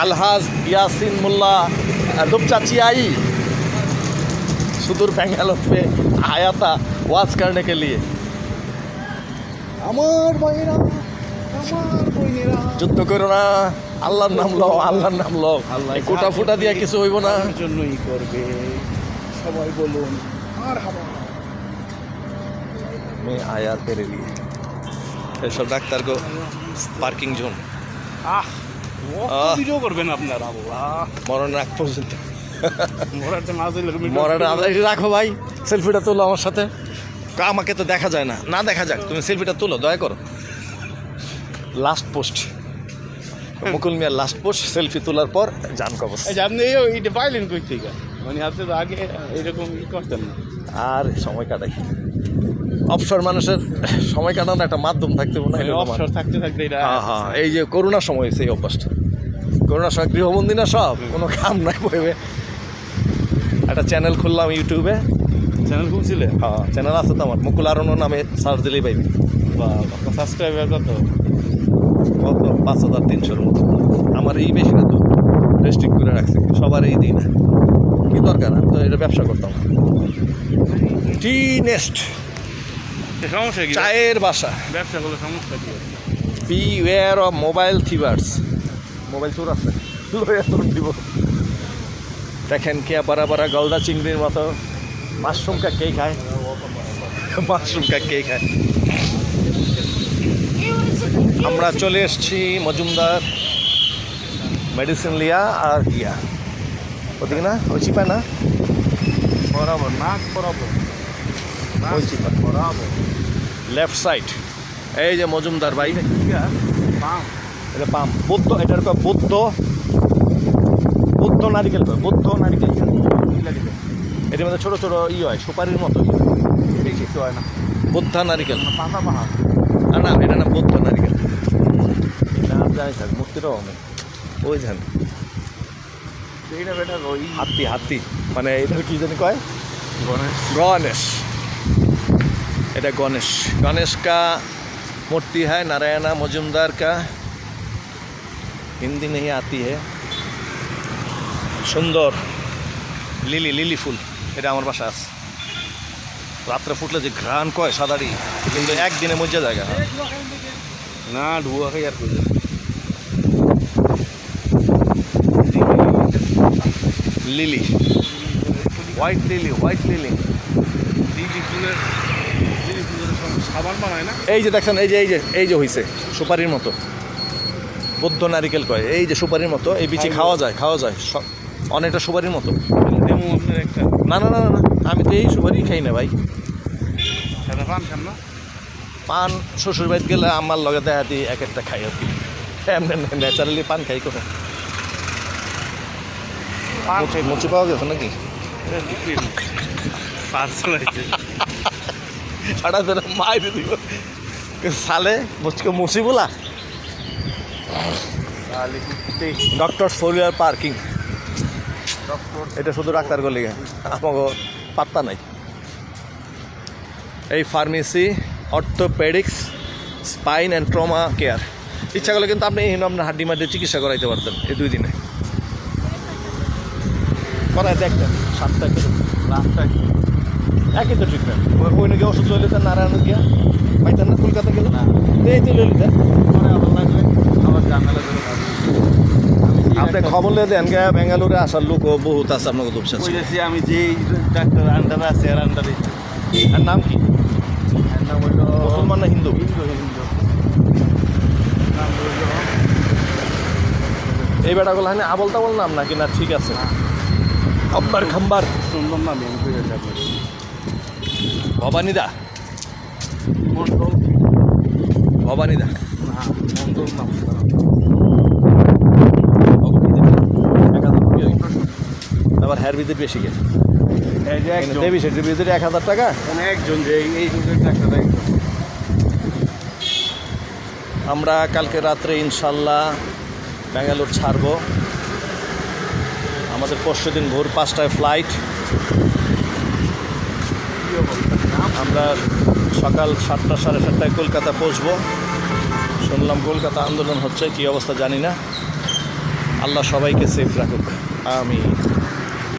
अलहाज यासिन मुल्ला दुबचा चियाई सुदूर बेंगालोर पे आया था वाज करने के लिए আমার ভাইরা আমার বোনেরা যুদ্ধ করো না আল্লাহর নাম লও আল্লাহর নাম লও আল্লাহ এই কোটা ফুটা দিয়ে কিছু হইব না আমার জন্যই করবে সবাই বলুন আর হাবা मैं आया तेरे लिए এসব doctor go parking zone ah ah. Video করবেন আপনারা মরণ রাখ পর্যন্ত। ভাই সেলফিটা তুলো আমার সাথে। আমাকে তো দেখা যায় না। না দেখা যাক তুমি সেলফিটা তুলো দয়া করো। লাস্ট পোস্ট মুকুল মিয়ার লাস্ট পোস্ট সেলফি তোলার পর জান যে আপনি এই এটা পাইলেন কই থেকে? মানে আপনি আগে এরকম করতেন না। আর সময় কাটাই। অবসর মানুষের সময় কাটানোর একটা মাধ্যম থাকতে মনে হয় অবসর থাকতে থাকতে এটা হ্যাঁ হ্যাঁ এই যে করোনার সময় সেই অভ্যাসটা। করোনার সময় গৃহবন্দী না সব? কোনো কাম নাই বইবে। একটা চ্যানেল খুললাম ইউটিউবে চ্যানেল খুলছিলে? হ্যাঁ চ্যানেল আছে তো আমার। মুকুল আরণ্য নামে সার্চ দিলেই পাইবে। বা সাবস্ক্রাইবার কত? কত? পাঁচ হাজার তিনশোর মতো। আমার এই বেশি না তো। রেস্ট্রিক্ট করে রাখছে। সবার এই দিই না কি দরকার? আমি তো এটা ব্যবসা করতাম। টি নেস্ট সমস্যা কি? চায়ের বাসা। ব্যবসা করলে সমস্যা কি? Beware of mobile thieves mobile চোর আছে। দিব। দেখেন কে বারা বারা গলদা চিংড়ির মতো মাশরুম কা কে খায়। মাশরুম কা কে খায়। আমরা চলে এসেছি মজুমদার মেডিসিন লিয়া আর ইয়া ওদিকে না? ওই চিপা না? বরাবর নাক বরাবর। ওই চিপা। বরাবর। লেফট সাইড এই যে মজুমদার ভাই। এটা পাম বুদ্ধ এটার কে বুদ্ধ? বুদ্ধ নারিকেল বৌদ্ধ নারিকেল এটার মধ্যে ছোটো ছোটো ই হয় সুপারির মতো কিছু হয় না। বৌদ্ধা নারিকেল। না না এটা না বুদ্ধ নারিকেল। যাই থাক মূর্তিটাও অনেক ওই ধান হাতি হাতি। মানে এটা কি জানি কয়? গণেশ। গণেশ। এটা गणेश गणेश का मूर्ति है नारायणा मजुमदार का हिंदी नहीं आती है সুন্দর লিলি লিলি ফুল এটা আমার বাসা আছে রাত্রে ফুটলে যে ঘ্রাণ কয় সাদারি কিন্তু একদিনে মজ্জা জায়গা না ঢুয়া খাই আর কইলে lily white lily white lily lily ফুলের লিলি ফুলের সব সাবান বানায় না? এই যে দেখছেন এই যে এই যে এই যে হইছে সুপারির মতো। বৌদ্ধ নারিকেল কয় এই যে সুপারির মতো এই বিচি খাওয়া যায় খাওয়া যায় অনেকটা সুপারির মতো। না না না না, আমি তো এই সুপারি খাই না ভাই। পান খান না? পান শ্বশুর বাড়িতে গেলে আমার লগে দেখা দিই এক একটা খাই আর কি। ন্যাচারালি পান খাই কোথায় পান মুচি- পাওয়া গেছে নাকি? পার্সেল ছাড়া ধরে মাইরে দিব সালে? মুচকে মুচি বলা ডক্টর ফোরিয়ার পার্কিং। এটা শুধু ডাক্তার গলি আমাকে পাত্তা নাই। এই pharmacy orthopaedics spine and trauma care. ইচ্ছা করলে কিন্তু আপনি এই আপনার হাড্ডি মাড্ডি চিকিৎসা করাইতে পারতেন এই দুই দিনে। করাই দেখতেন সাতটা রাস্তায় একই তো ট্রিটমেন্ট ওই নাকি ওষুধ লইলে তার নারায়ণ গিয়া পাইতেন না কলকাতা গেলে না। এই তো লইলে তার পরে আবার লাগবে আবার জানালা আপনি খবর লিয়ে দেন গা বেঙ্গালুরে আসার লোক বহুত আছে আপনাকে দুপসা আমি যেই ডাক্তার আন্ডারে আছে এর আন্ডারে আর নাম কি? এর নাম হইল মুসলমান না হিন্দু? এই বেটাগুলো হয় আবল তাবল নাম নাকি? না ঠিক আছে। আব্বার খাম্বার। সুন্দর নাম আমি ভবানীদা। মন্ডল। ভবানীদা। না মন্ডল নাম আবার হেয়ার ভিজিট বেশি গে এই যে একজন। দেবী সেটির ভিজিট এক হাজার টাকা? একজন যে এই- রোগের আমরা কালকে রাত্রে ইনশাল্লাহ ব্যাঙ্গালোর ছাড়বো। আমাদের পরশু দিন ভোর পাঁচটায় ফ্লাইট আমরা সকাল সাতটা, সাড়ে সাতটায় কলকাতা পৌঁছবো। শুনলাম কলকাতা আন্দোলন হচ্ছে, কী অবস্থা জানি না। আল্লাহ সবাইকে সেফ রাখুক। আমি